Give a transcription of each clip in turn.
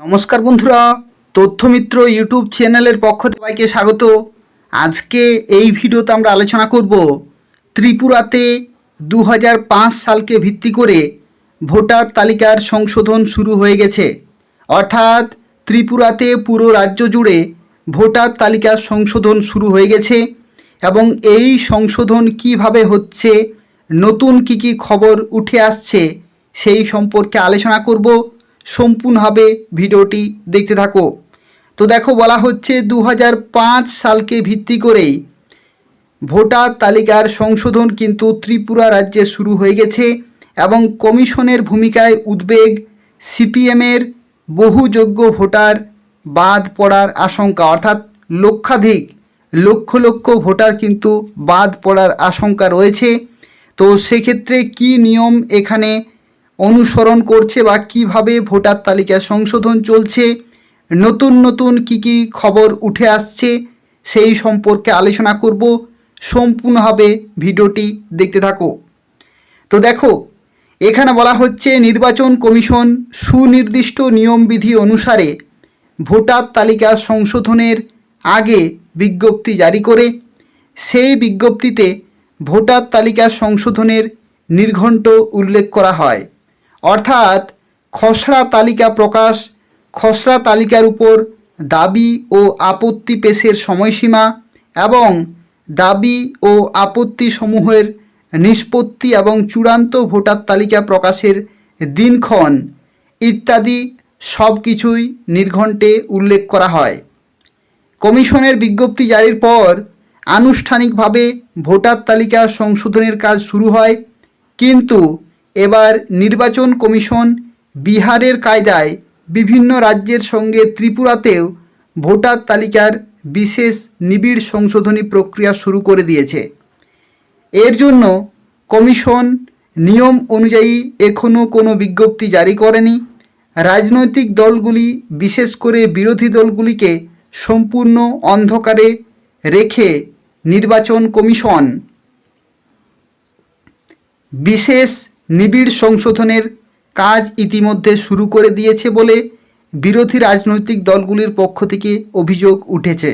নমস্কার বন্ধুরা, তথ্যমিত্র ইউটিউব চ্যানেলের পক্ষ থেকে সবাইকে স্বাগত। আজকে এই ভিডিওতে আমরা আলোচনা করব ত্রিপুরাতে দু হাজার পাঁচ সালকে ভিত্তি করে ভোটার তালিকার সংশোধন শুরু হয়ে গেছে। অর্থাৎ ত্রিপুরাতে পুরো রাজ্য জুড়ে ভোটার তালিকার সংশোধন শুরু হয়ে গেছে এবং এই সংশোধন কীভাবে হচ্ছে, নতুন কি কি খবর উঠে আসছে, সেই সম্পর্কে আলোচনা করব। সম্পূর্ণভাবে ভিডিওটি দেখতে থাকো। তো দেখো, বলা হচ্ছে দু হাজার পাঁচ সালকে ভিত্তি করেই ভোটার তালিকার সংশোধন কিন্তু ত্রিপুরা রাজ্যে শুরু হয়ে গেছে এবং কমিশনের ভূমিকায় উদ্বেগ, সিপিএমের বহু যোগ্য ভোটার বাদ পড়ার আশঙ্কা, অর্থাৎ লক্ষাধিক, লক্ষ লক্ষ ভোটার কিন্তু বাদ পড়ার আশঙ্কা রয়েছে। তো সেক্ষেত্রে কি নিয়ম এখানে অনুসরণ করছে বা কীভাবে ভোটার তালিকা সংশোধন চলছে, নতুন নতুন কি কি খবর উঠে আসছে, সেই সম্পর্কে আলোচনা করব। সম্পূর্ণভাবে ভিডিওটি দেখতে থাকো। তো দেখো, এখানে বলা হচ্ছে নির্বাচন কমিশন সুনির্দিষ্ট নিয়মবিধি অনুসারে ভোটার তালিকা সংশোধনের আগে বিজ্ঞপ্তি জারি করে, সেই বিজ্ঞপ্তিতে ভোটার তালিকা সংশোধনের নির্ঘণ্ট উল্লেখ করা হয়। অর্থাৎ খসড়া তালিকা প্রকাশ, খসড়া তালিকার উপর দাবি ও আপত্তি পেশের সময়সীমা এবং দাবি ও আপত্তি সমূহের নিষ্পত্তি এবং চূড়ান্ত ভোটার তালিকা প্রকাশের দিনক্ষণ ইত্যাদি সব কিছুই নির্ঘণ্টে উল্লেখ করা হয়। কমিশনের বিজ্ঞপ্তি জারির পর আনুষ্ঠানিকভাবে ভোটার তালিকা সংশোধনের কাজ শুরু হয়, কিন্তু এবার নির্বাচন কমিশন বিহারের কায়দায় বিভিন্ন রাজ্যের সঙ্গে ত্রিপুরাতেও ভোটার তালিকার বিশেষ নিবিড় সংশোধনী প্রক্রিয়া শুরু করে দিয়েছে। এর জন্য কমিশন নিয়ম অনুযায়ী এখনও কোনো বিজ্ঞপ্তি জারি করেনি। রাজনৈতিক দলগুলি, বিশেষ করে বিরোধী দলগুলিকে সম্পূর্ণ অন্ধকারে রেখে নির্বাচন কমিশন বিশেষ নিবিড় সংশোধনের কাজ ইতিমধ্যে শুরু করে দিয়েছে বলে বিরোধী রাজনৈতিক দলগুলির পক্ষ থেকে অভিযোগ উঠেছে।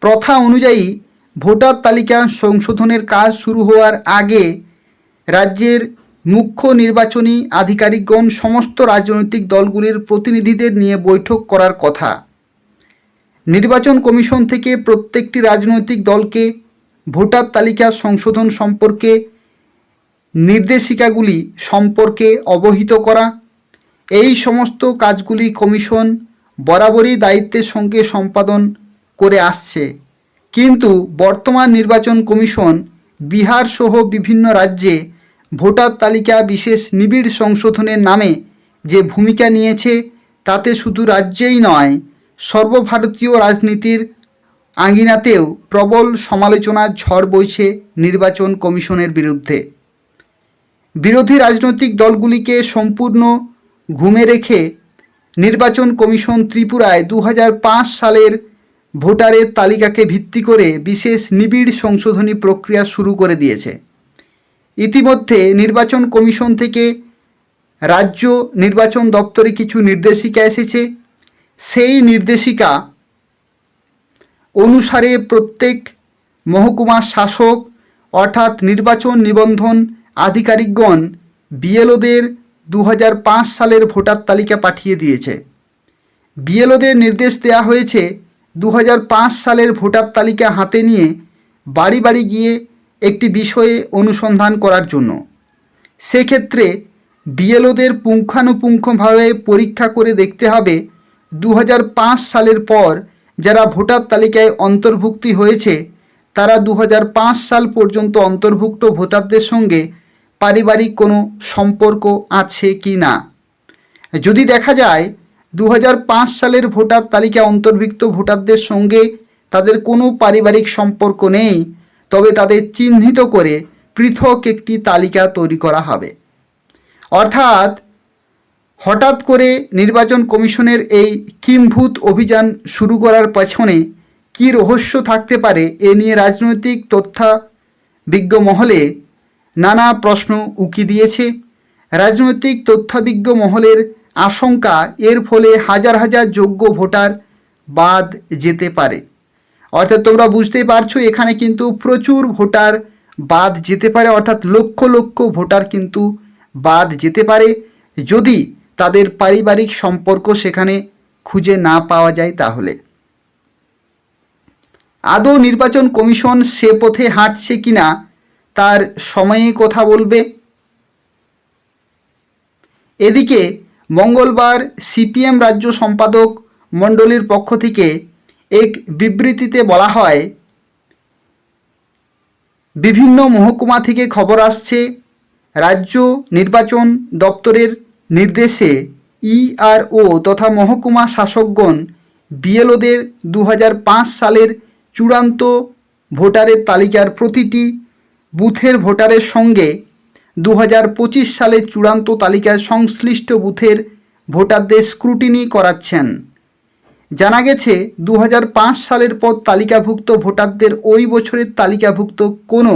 প্রথা অনুযায়ী ভোটার তালিকা সংশোধনের কাজ শুরু হওয়ার আগে রাজ্যের মুখ্য নির্বাচনী আধিকারিকগণ সমস্ত রাজনৈতিক দলগুলির প্রতিনিধিদের নিয়ে বৈঠক করার কথা। নির্বাচন কমিশন থেকে প্রত্যেকটি রাজনৈতিক দলকে ভোটার তালিকা সংশোধন সম্পর্কে নির্দেশিকাগুলি সম্পর্কে অবহিত করা। এই সমস্ত কাজগুলি কমিশন বরাবরই দায়িত্বের সঙ্গে সম্পাদন করে আসছে। কিন্তু বর্তমান নির্বাচন কমিশন বিহার সহ বিভিন্ন রাজ্যে ভোটার তালিকা বিশেষ নিবিড় সংশোধনের নামে যে ভূমিকা নিয়েছে, তাতে শুধু রাজ্যেই নয়, সর্বভারতীয় রাজনীতির আঙ্গিনাতেও প্রবল সমালোচনার ঝড় বইছে নির্বাচন কমিশনের বিরুদ্ধে। বিরোধী রাজনৈতিক দলগুলিকে সম্পূর্ণ ঘুমে রেখে নির্বাচন কমিশন ত্রিপুরায় দু হাজার পাঁচ সালের ভোটারের তালিকাকে ভিত্তি করে বিশেষ নিবিড় সংশোধনী প্রক্রিয়া শুরু করে দিয়েছে। ইতিমধ্যে নির্বাচন কমিশন থেকে রাজ্য নির্বাচন দপ্তরে কিছু নির্দেশিকা এসেছে। সেই নির্দেশিকা অনুসারে প্রত্যেক মহকুমা শাসক অর্থাৎ নির্বাচন নিবন্ধন আধিকারিকগণ বিএলওদের দু হাজার পাঁচ সালের ভোটার তালিকা পাঠিয়ে দিয়েছে। বিএলওদের নির্দেশ দেওয়া হয়েছে দু হাজার পাঁচ সালের ভোটার তালিকা হাতে নিয়ে বাড়ি বাড়ি গিয়ে একটি বিষয়ে অনুসন্ধান করার জন্য। সেক্ষেত্রে বিএলওদের পুঙ্খানুপুঙ্খভাবে পরীক্ষা করে দেখতে হবে দু হাজার পাঁচ সালের পর যারা ভোটার তালিকায় অন্তর্ভুক্তি হয়েছে, তারা দু হাজার পাঁচ সাল পর্যন্ত অন্তর্ভুক্ত ভোটারদের সঙ্গে পারিবারিক কোনো সম্পর্ক আছে কি না? যদি দেখা যায় দু হাজার পাঁচ সালের ভোটার তালিকা অন্তর্ভুক্ত ভোটারদের সঙ্গে তাদের কোনো পারিবারিক সম্পর্ক নেই, তবে তাদের চিহ্নিত করে পৃথক একটি তালিকা তৈরি করা হবে। অর্থাৎ, হঠাৎ করে নির্বাচন কমিশনের এই কিমভূত অভিযান শুরু করার পেছনে কী রহস্য থাকতে পারে এ নিয়ে রাজনৈতিক তথ্যাবিজ্ঞ মহলে নানা প্রশ্ন উকি দিয়েছে। রাজনৈতিক তথ্যবিজ্ঞ মহলের আশঙ্কা এর ফলে হাজার হাজার যোগ্য ভোটার বাদ যেতে পারে। অর্থাৎ তোমরা বুঝতেই পারছ, এখানে কিন্তু প্রচুর ভোটার বাদ যেতে পারে, অর্থাৎ লক্ষ লক্ষ ভোটার কিন্তু বাদ যেতে পারে। যদি তাদের পারিবারিক সম্পর্ক সেখানে খুঁজে না পাওয়া যায় তাহলে। আদৌ নির্বাচন কমিশন সে পথে হাঁটছে কিনা তার সময়ে কথা বলবে। এদিকে মঙ্গলবার সিপিএম রাজ্য সম্পাদক মণ্ডলীর পক্ষ থেকে এক বিবৃতিতে বলা হয়, বিভিন্ন মহকুমা থেকে খবর আসছে, রাজ্য নির্বাচন দপ্তরের নির্দেশে ইআরও তথা মহকুমা শাসকগণ বিএলওদের দু হাজার পাঁচ সালের চূড়ান্ত ভোটারের তালিকার প্রতিটি বুথের ভোটারের সঙ্গে দু সালের চূড়ান্ত তালিকায় সংশ্লিষ্ট বুথের ভোটারদের স্ক্রুটিনি করাচ্ছেন। জানা গেছে দু হাজার পাঁচ সালের পর তালিকাভুক্ত ভোটারদের ওই বছরের তালিকাভুক্ত কোনো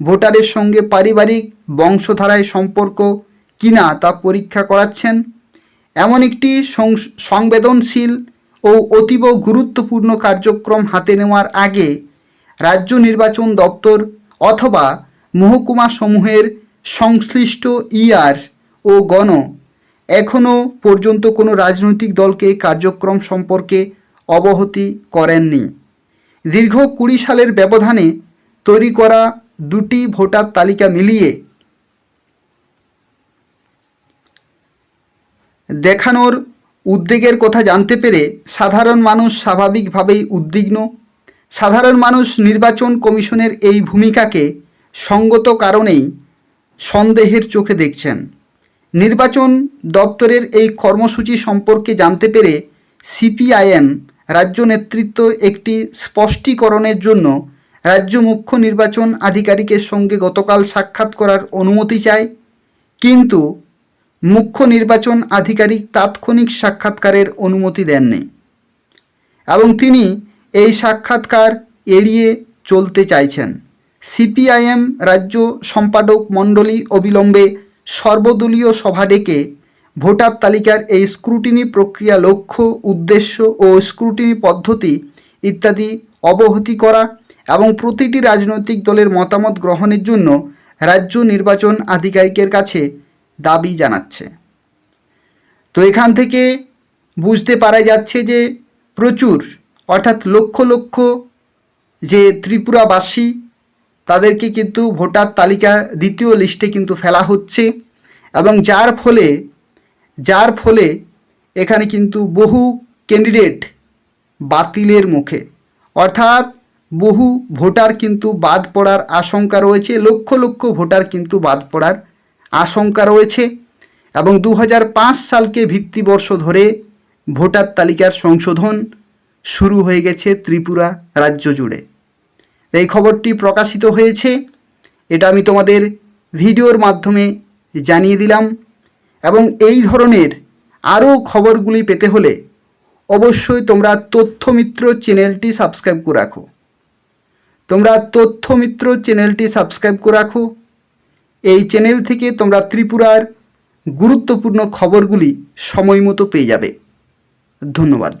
ভোটারের সঙ্গে পারিবারিক বংশধারায় সম্পর্ক কিনা তা পরীক্ষা করাচ্ছেন। এমন একটি সংবেদনশীল ও অতীব গুরুত্বপূর্ণ কার্যক্রম হাতে নেওয়ার আগে রাজ্য নির্বাচন দপ্তর অথবা মহকুমা সমূহের সংশ্লিষ্ট ইআর ও গণ এখনও পর্যন্ত কোনো রাজনৈতিক দলকে কার্যক্রম সম্পর্কে অবহতি করেননি। দীর্ঘ কুড়ি সালের ব্যবধানে তৈরি করা দুটি ভোটার তালিকা মিলিয়ে দেখানোর উদ্বেগের কথা জানতে পেরে সাধারণ মানুষ স্বাভাবিকভাবেই উদ্বিগ্ন সাধারণ মানুষ নির্বাচন কমিশনের এই ভূমিকাকে সঙ্গত কারণেই সন্দেহের চোখে দেখছেন। নির্বাচন দপ্তরের এই কর্মসূচি সম্পর্কে জানতে পেরে সিপিআইএম রাজ্য নেতৃত্ব একটি স্পষ্টীকরণের জন্য রাজ্য মুখ্য নির্বাচন আধিকারিকের সঙ্গে গতকাল সাক্ষাৎ করার অনুমতি চায়, কিন্তু মুখ্য নির্বাচন আধিকারিক তাৎক্ষণিক সাক্ষাৎকারের অনুমতি দেননি এবং তিনি এই সাক্ষাৎকার এড়িয়ে চলতে চাইছেন। সিপিআইএম রাজ্য সম্পাদক মণ্ডলী অবিলম্বে সর্বদলীয় সভা ডেকে ভোটার তালিকার এই স্ক্রুটিনি প্রক্রিয়া লক্ষ্য, উদ্দেশ্য ও স্ক্রুটিনি পদ্ধতি ইত্যাদি অবহতি করা এবং প্রতিটি রাজনৈতিক দলের মতামত গ্রহণের জন্য রাজ্য নির্বাচন আধিকারিকের কাছে দাবি জানাচ্ছে। তো এখান থেকে বুঝতে পারা যাচ্ছে যে প্রচুর অর্থাৎ লক্ষ লক্ষ যে ত্রিপুরাবাসী, তাদেরকে কিন্তু ভোটার তালিকা দ্বিতীয় লিস্টে কিন্তু ফেলা হচ্ছে এবং যার ফলে যার ফলে এখানে কিন্তু বহু ক্যান্ডিডেট বাতিলের মুখে। অর্থাৎ বহু ভোটার কিন্তু বাদ পড়ার আশঙ্কা রয়েছে, লক্ষ লক্ষ ভোটার কিন্তু বাদ পড়ার আশঙ্কা রয়েছে এবং দু হাজার পাঁচ সালকে ভিত্তিবর্ষ ধরে ভোটার তালিকার সংশোধন শুরু হয়ে গেছে ত্রিপুরা রাজ্য জুড়ে। এই খবরটি প্রকাশিত হয়েছে, এটা আমি তোমাদের ভিডিওর মাধ্যমে জানিয়ে দিলাম এবং এই ধরনের আরও খবরগুলি পেতে হলে অবশ্যই তোমরা তথ্যমিত্র চ্যানেলটি সাবস্ক্রাইব করে রাখো। তোমরা তথ্যমিত্র চ্যানেলটি সাবস্ক্রাইব করে রাখো। এই চ্যানেল থেকে তোমরা ত্রিপুরার গুরুত্বপূর্ণ খবরগুলি সময় মতো পেয়ে যাবে। ধন্যবাদ।